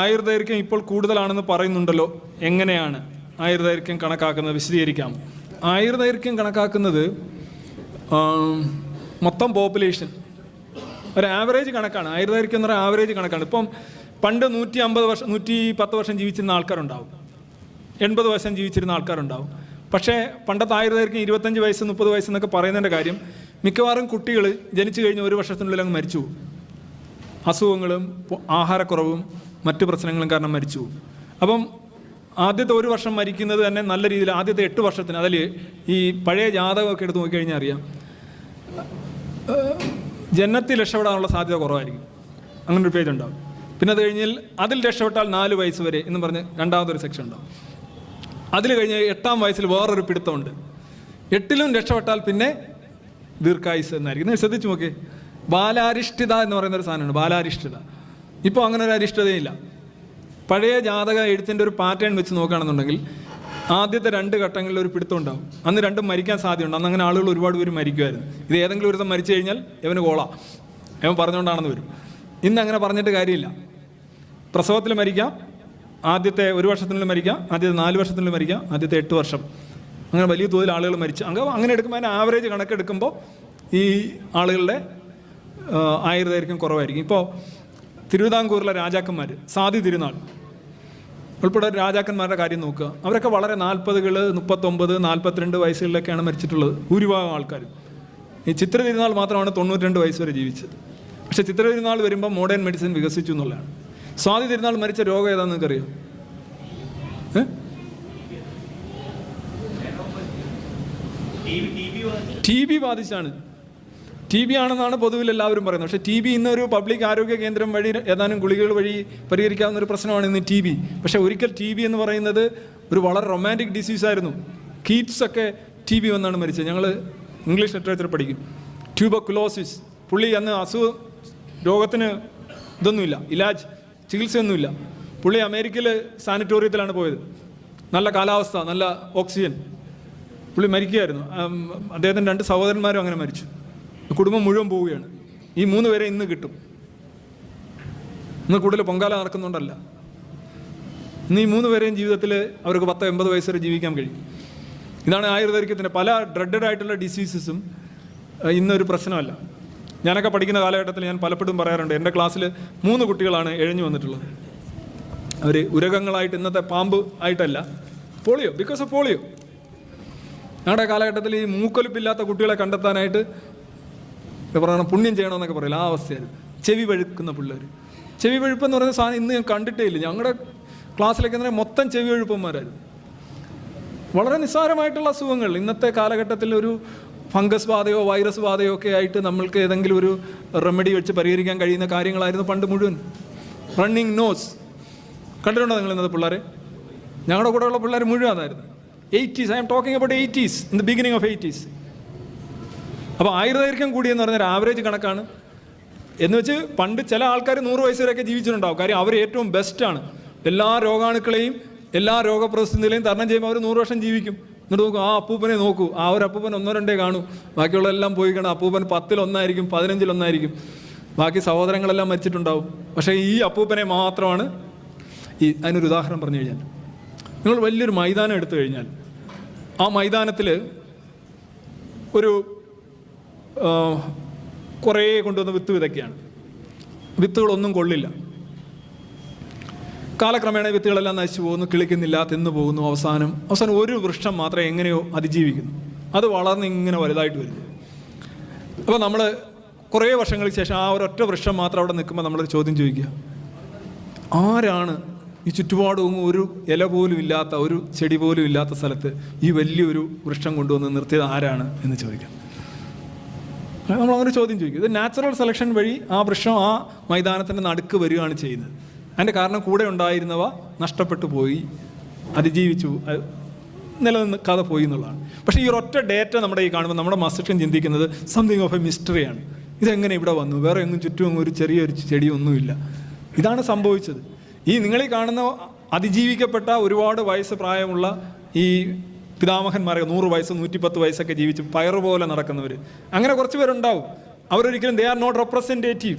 ആയുർദൈർഘ്യം ഇപ്പോൾ കൂടുതലാണെന്ന് പറയുന്നുണ്ടല്ലോ. എങ്ങനെയാണ് ആയുർദൈർഘ്യം കണക്കാക്കുന്നത്? വിശദീകരിക്കാം. ആയുർദൈർഘ്യം കണക്കാക്കുന്നത് മൊത്തം പോപ്പുലേഷൻ. ഒരു ആവറേജ് കണക്കാണ്. ആയുർദൈർഘ്യം എന്ന് പറയുന്ന ആവറേജ് കണക്കാണ്. ഇപ്പം പണ്ട് നൂറ്റി അമ്പത് വർഷം നൂറ്റി പത്ത് വർഷം ജീവിച്ചിരുന്ന ആൾക്കാരുണ്ടാവും. എൺപത് വർഷം ജീവിച്ചിരുന്ന ആൾക്കാരുണ്ടാവും. പക്ഷേ പണ്ടത്തെ ആയുർദൈർഘ്യം ഇരുപത്തഞ്ച് വയസ്സ് മുപ്പത് വയസ്സ് എന്നൊക്കെ പറയുന്നതിന്റെ കാര്യം മിക്കവാറും കുട്ടികൾ ജനിച്ചു കഴിഞ്ഞ് ഒരു വർഷത്തിനുള്ളിൽ അങ്ങ് മരിച്ചു അസുഖങ്ങളും ആഹാരക്കുറവും മറ്റു പ്രശ്നങ്ങളും കാരണം മരിച്ചു അപ്പം ആദ്യത്തെ ഒരു വർഷം മരിക്കുന്നത് തന്നെ നല്ല രീതിയിൽ ആദ്യത്തെ എട്ട് വർഷത്തിന് അതിൽ ഈ പഴയ ജാതകമൊക്കെ എടുത്ത് നോക്കിക്കഴിഞ്ഞാൽ അറിയാം. ജനത്തിൽ രക്ഷപ്പെടാനുള്ള സാധ്യത കുറവായിരിക്കും. അങ്ങനെ ഒരു പേജ് ഉണ്ടാവും. പിന്നെ അത് കഴിഞ്ഞാൽ അതിൽ രക്ഷപ്പെട്ടാൽ നാല് വയസ്സ് വരെ എന്ന് പറഞ്ഞ് രണ്ടാമതൊരു സെക്ഷൻ ഉണ്ടാവും. അതിൽ കഴിഞ്ഞ് എട്ടാം വയസ്സിൽ വേറൊരു പിടുത്തമുണ്ട്. എട്ടിലും രക്ഷപ്പെട്ടാൽ പിന്നെ ദീർഘായുസ് എന്നായിരിക്കും. ശ്രദ്ധിച്ചു നോക്കേ ബാലാരിഷ്ഠിത എന്ന് പറയുന്ന ഒരു സാധനമുണ്ട്. ബാലാരിഷ്ഠിത ഇപ്പോൾ അങ്ങനെ ഒരു അരിഷ്ടതയില്ല. പഴയ ജാതക എഴുത്തിന്റെ ഒരു പാറ്റേൺ വെച്ച് നോക്കുകയാണെന്നുണ്ടെങ്കിൽ ആദ്യത്തെ രണ്ട് ഘട്ടങ്ങളിൽ ഒരു പിടുത്തം ഉണ്ടാവും. അന്ന് രണ്ടും മരിക്കാൻ സാധ്യതയുണ്ട്. അന്ന് അങ്ങനെ ആളുകൾ ഒരുപാട് പേര് മരിക്കുമായിരുന്നു. ഇത് ഏതെങ്കിലും ഒരുത്തം മരിച്ചു കഴിഞ്ഞാൽ ഇവന് കോളാം. ഇവൻ പറഞ്ഞുകൊണ്ടാണെന്ന് വരും. ഇന്ന് അങ്ങനെ പറഞ്ഞിട്ട് കാര്യമില്ല. പ്രസവത്തിൽ മരിക്കാം ആദ്യത്തെ ഒരു വർഷത്തിനുള്ളിൽ മരിക്കാം ആദ്യത്തെ നാല് വർഷത്തിനുള്ളിൽ മരിക്കാം ആദ്യത്തെ എട്ട് വർഷം. അങ്ങനെ വലിയ തോതിൽ ആളുകൾ മരിച്ചു. അങ്ങനെ അങ്ങനെ എടുക്കുമ്പോൾ അതിന് ആവറേജ് കണക്കെടുക്കുമ്പോൾ ഈ ആളുകളുടെ ആയുർദൈർഘ്യം കുറവായിരിക്കും. ഇപ്പോൾ തിരുവിതാംകൂറിലെ രാജാക്കന്മാർ സാധി തിരുനാൾ. ഉൾപ്പെടെ രാജാക്കന്മാരുടെ കാര്യം നോക്കുക. അവരൊക്കെ വളരെ നാൽപ്പതുകൾ മുപ്പത്തൊമ്പത് നാൽപ്പത്തിരണ്ട് വയസ്സുകളിലൊക്കെയാണ് മരിച്ചിട്ടുള്ളത്. ഭൂരിഭാഗം ആൾക്കാരും. ഈ ചിത്ര തിരുനാൾ മാത്രമാണ് തൊണ്ണൂറ്റിരണ്ട് വയസ്സ് വരെ ജീവിച്ചത്. പക്ഷേ ചിത്ര തിരുനാൾ വരുമ്പോൾ മോഡേൺ മെഡിസിൻ വികസിച്ചു എന്നുള്ളതാണ്. സ്വാതി തിരുനാൾ മരിച്ച രോഗം ഏതാണെന്ന് നിങ്ങൾക്ക് അറിയാം ടി ബി ബാധിച്ചാണ് ടി ബി ആണെന്നാണ് പൊതുവിൽ എല്ലാവരും പറയുന്നത്. പക്ഷേ ടി ബി ഇന്നൊരു പബ്ലിക് ആരോഗ്യ കേന്ദ്രം വഴി ഏതാനും ഗുളികകൾ വഴി പരിഹരിക്കാവുന്ന ഒരു പ്രശ്നമാണ് ഇന്ന് ടി ബി പക്ഷേ ഒരിക്കൽ ടി ബി എന്ന് പറയുന്നത് ഒരു വളരെ റൊമാന്റിക് ഡിസീസായിരുന്നു കീറ്റ്സ് ഒക്കെ ടി ബി വന്നാണ് മരിച്ചത്. ഞങ്ങൾ ഇംഗ്ലീഷ് ലിറ്ററേച്ചർ പഠിക്കും. ട്യൂബക്കുലോസിസ് പുള്ളി അന്ന് അസുഖ രോഗത്തിന് ഇതൊന്നുമില്ല. ഇലാജ് ചികിത്സയൊന്നുമില്ല. പുള്ളി അമേരിക്കയിൽ സാനിറ്റോറിയത്തിലാണ് പോയത്. നല്ല കാലാവസ്ഥ നല്ല ഓക്സിജൻ പുള്ളി മരിക്കുകയായിരുന്നു. അദ്ദേഹത്തിന്റെ രണ്ട് സഹോദരന്മാരും അങ്ങനെ മരിച്ചു. കുടുംബം മുഴുവൻ പോവുകയാണ്. ഈ മൂന്ന് പേരെ ഇന്ന് കിട്ടും. ഇന്ന് കൂടുതൽ പൊങ്കാല നടക്കുന്നുണ്ടല്ല. ഇന്ന് ഈ മൂന്ന് പേരെയും ജീവിതത്തിൽ അവർക്ക് പത്ത് എൺപത് വയസ്സ് വരെ ജീവിക്കാൻ കഴിയും. ഇതാണ് ആയുർവേദിക്കത്തിന്റെ പല ഡ്രഡഡ് ആയിട്ടുള്ള ഡിസീസസും ഇന്നൊരു പ്രശ്നമല്ല. ഞാനൊക്കെ പഠിക്കുന്ന കാലഘട്ടത്തിൽ ഞാൻ പലപ്പോഴും പറയാറുണ്ട് എന്റെ ക്ലാസ്സിൽ മൂന്ന് കുട്ടികളാണ് എഴഞ്ഞു വന്നിട്ടുള്ളത്. അവർ ഉരകങ്ങളായിട്ട് ഇന്നത്തെ പാമ്പ് ആയിട്ടല്ല പോളിയോ ബിക്കോസ് ഓഫ് പോളിയോ. ഞങ്ങളുടെ കാലഘട്ടത്തിൽ ഈ മൂക്കൊലിപ്പില്ലാത്ത കുട്ടികളെ കണ്ടെത്താനായിട്ട് പറയുക പുണ്യം ചെയ്യണമെന്നൊക്കെ പറയില്ല? ആ അവസ്ഥയായിരുന്നു. ചെവി വഴുക്കുന്ന പിള്ളേർ ചെവി വഴുപ്പെന്ന് പറയുന്ന സാധനം ഇന്ന് ഞാൻ കണ്ടിട്ടേ ഇല്ല ഞങ്ങളുടെ ക്ലാസ്സിലേക്ക് എന്ന് മൊത്തം ചെവി വഴുപ്പന്മാരായിരുന്നു. വളരെ നിസ്സാരമായിട്ടുള്ള അസുഖങ്ങൾ. ഇന്നത്തെ കാലഘട്ടത്തിൽ ഒരു ഫംഗസ് ബാധയോ വൈറസ് ബാധയോ ഒക്കെ ആയിട്ട് നമ്മൾക്ക് ഏതെങ്കിലും ഒരു റെമഡി വെച്ച് പരിഹരിക്കാൻ കഴിയുന്ന കാര്യങ്ങളായിരുന്നു പണ്ട് മുഴുവൻ. Running nose. കണ്ടിട്ടുണ്ടോ നിങ്ങൾ ഇന്നത്തെ പിള്ളേരെ? ഞങ്ങളുടെ കൂടെയുള്ള പിള്ളേർ മുഴുവൻ അതായിരുന്നു. Eighties I'm talking about eighties in the beginning of eighties. അപ്പോൾ ആയുർദൈർഘ്യം കൂടിയെന്ന് പറഞ്ഞാൽ ആവറേജ് കണക്കാണ്. എന്ന് വെച്ച് പണ്ട് ചില ആൾക്കാർ നൂറ് വയസ്സ് വരെയൊക്കെ ജീവിച്ചിട്ടുണ്ടാവും. കാര്യം അവർ ഏറ്റവും ബെസ്റ്റാണ് എല്ലാ രോഗാണുക്കളെയും എല്ലാ രോഗപ്രതിസന്ധികളെയും തരണം ചെയ്യുമ്പോൾ അവർ നൂറ് വർഷം ജീവിക്കും. എന്നിട്ട് നോക്കും ആ അപ്പൂപ്പനെ നോക്കൂ. ആ ഒരു അപ്പൂപ്പൻ ഒന്നോ രണ്ടേ കാണൂ. ബാക്കിയുള്ളതെല്ലാം പോയി കാണും. അപ്പൂപ്പൻ പത്തിലൊന്നായിരിക്കും പതിനഞ്ചിലൊന്നായിരിക്കും. ബാക്കി സഹോദരങ്ങളെല്ലാം മരിച്ചിട്ടുണ്ടാവും. പക്ഷേ ഈ അപ്പൂപ്പനെ മാത്രമാണ് ഈ അതിനൊരു ഉദാഹരണം പറഞ്ഞു കഴിഞ്ഞാൽ. നിങ്ങൾ വലിയൊരു മൈതാനം എടുത്തു കഴിഞ്ഞാൽ ആ മൈതാനത്തിൽ ഒരു കുറേ കൊണ്ടുവന്ന് വിത്ത് വിതയ്ക്കുകയാണ്. വിത്തുകളൊന്നും കൊള്ളില്ല. കാലക്രമേണ വിത്തുകളെല്ലാം നശിച്ചു പോകുന്നു കിളിക്കുന്നില്ല തിന്നു പോകുന്നു. അവസാനം അവസാനം ഒരു വൃക്ഷം മാത്രമേ എങ്ങനെയോ അതിജീവിക്കുന്നു. അത് വളർന്ന് ഇങ്ങനെ വലുതായിട്ട് വരുന്നു. അപ്പോൾ നമ്മൾ കുറേ വർഷങ്ങൾക്ക് ശേഷം ആ ഒരൊറ്റ വൃക്ഷം മാത്രം അവിടെ നിൽക്കുമ്പോൾ നമ്മളൊരു ചോദ്യം ചോദിക്കുക. ആരാണ് ഈ ചുറ്റുപാടും ഒരു ഇല പോലും ഇല്ലാത്ത ഒരു ചെടി പോലും ഇല്ലാത്ത സ്ഥലത്ത് ഈ വലിയൊരു വൃക്ഷം കൊണ്ടുവന്ന് നിർത്തിയത് ആരാണ് എന്ന് ചോദിക്കാം. നമ്മൾ അങ്ങനെ ചോദ്യം ചോദിക്കും. ഇത് നാച്ചുറൽ സെലക്ഷൻ വഴി ആ വൃക്ഷം ആ മൈതാനത്തിന്റെ നടുക്ക് വരികയാണ് ചെയ്യുന്നത്. അതിന്റെ കാരണം കൂടെ ഉണ്ടായിരുന്നവ നഷ്ടപ്പെട്ടു പോയി അതിജീവിച്ചു നിലനിൽക്കാതെ പോയി എന്നുള്ളതാണ്. പക്ഷേ ഈ ഒരൊറ്റ ഡേറ്റ നമ്മുടെ ഈ കാണുമ്പോൾ നമ്മുടെ മസ്തിഷ്കം ചിന്തിക്കുന്നത് സംതിങ് ഓഫ് എ മിസ്റ്ററിയാണ് ഇതെങ്ങനെ ഇവിടെ വന്നു? വേറെ എങ്ങും ചുറ്റും ഒരു ചെറിയൊരു ചെടിയൊന്നുമില്ല. ഇതാണ് സംഭവിച്ചത്. ഈ നിങ്ങളീ കാണുന്ന അതിജീവിക്കപ്പെട്ട ഒരുപാട് വയസ്സ് പ്രായമുള്ള ഈ പിതാമഹന്മാരെ നൂറ് വയസ്സ് നൂറ്റിപ്പത്ത് വയസ്സൊക്കെ ജീവിച്ച് പയറ് പോലെ നടക്കുന്നവർ അങ്ങനെ കുറച്ച് പേരുണ്ടാവും. അവരൊരിക്കലും ദേ ആർ നോട്ട് റെപ്രസെന്റേറ്റീവ്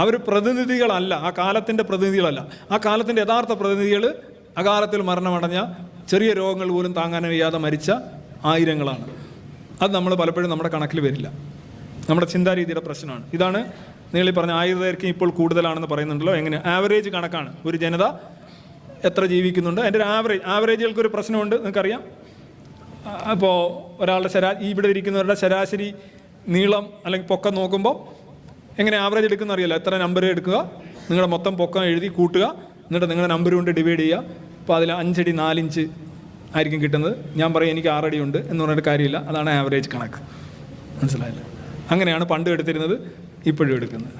അവർ പ്രതിനിധികളല്ല. ആ കാലത്തിന്റെ പ്രതിനിധികളല്ല. ആ കാലത്തിന്റെ യഥാർത്ഥ പ്രതിനിധികൾ അകാലത്തിൽ മരണമടഞ്ഞ ചെറിയ രോഗങ്ങൾ പോലും താങ്ങാൻ വയ്യാതെ മരിച്ച ആയിരങ്ങളാണ്. അത് നമ്മൾ പലപ്പോഴും നമ്മുടെ കണക്കിൽ വരില്ല. നമ്മുടെ ചിന്താരീതിയുടെ പ്രശ്നമാണ്. ഇതാണ് നിങ്ങൾ ഈ പറഞ്ഞ ആയുർദൈർഘ്യം ഇപ്പോൾ കൂടുതലാണെന്ന് പറയുന്നുണ്ടല്ലോ. എങ്ങനെ? ആവറേജ് കണക്കാണ്. ഒരു ജനത എത്ര ജീവിക്കുന്നുണ്ട്? അതിന്റെ ഒരു ആവറേജ് ആവറേജുകൾക്ക് ഒരു പ്രശ്നമുണ്ട്. നിങ്ങൾക്കറിയാം? അപ്പോൾ ഒരാളുടെ ശരാ ഇവിടെ ഇരിക്കുന്നവരുടെ ശരാശരി നീളം അല്ലെങ്കിൽ പൊക്കം നോക്കുമ്പോൾ എങ്ങനെ ആവറേജ് എടുക്കുന്ന അറിയില്ല. എത്ര നമ്പർ എടുക്കുക നിങ്ങളുടെ മൊത്തം പൊക്കം എഴുതി കൂട്ടുക എന്നിട്ട് നിങ്ങളുടെ നമ്പർ കൊണ്ട് ഡിവൈഡ് ചെയ്യുക. അപ്പോൾ അതിൽ അഞ്ചടി നാലിഞ്ച് ആയിരിക്കും കിട്ടുന്നത്. ഞാൻ പറയും എനിക്ക് ആറടി ഉണ്ട് എന്ന് പറഞ്ഞിട്ട് കാര്യമില്ല. അതാണ് ആവറേജ് കണക്ക്. മനസ്സിലായില്ല? അങ്ങനെയാണ് പണ്ട് എടുത്തിരുന്നത് ഇപ്പോഴും എടുക്കുന്നത്.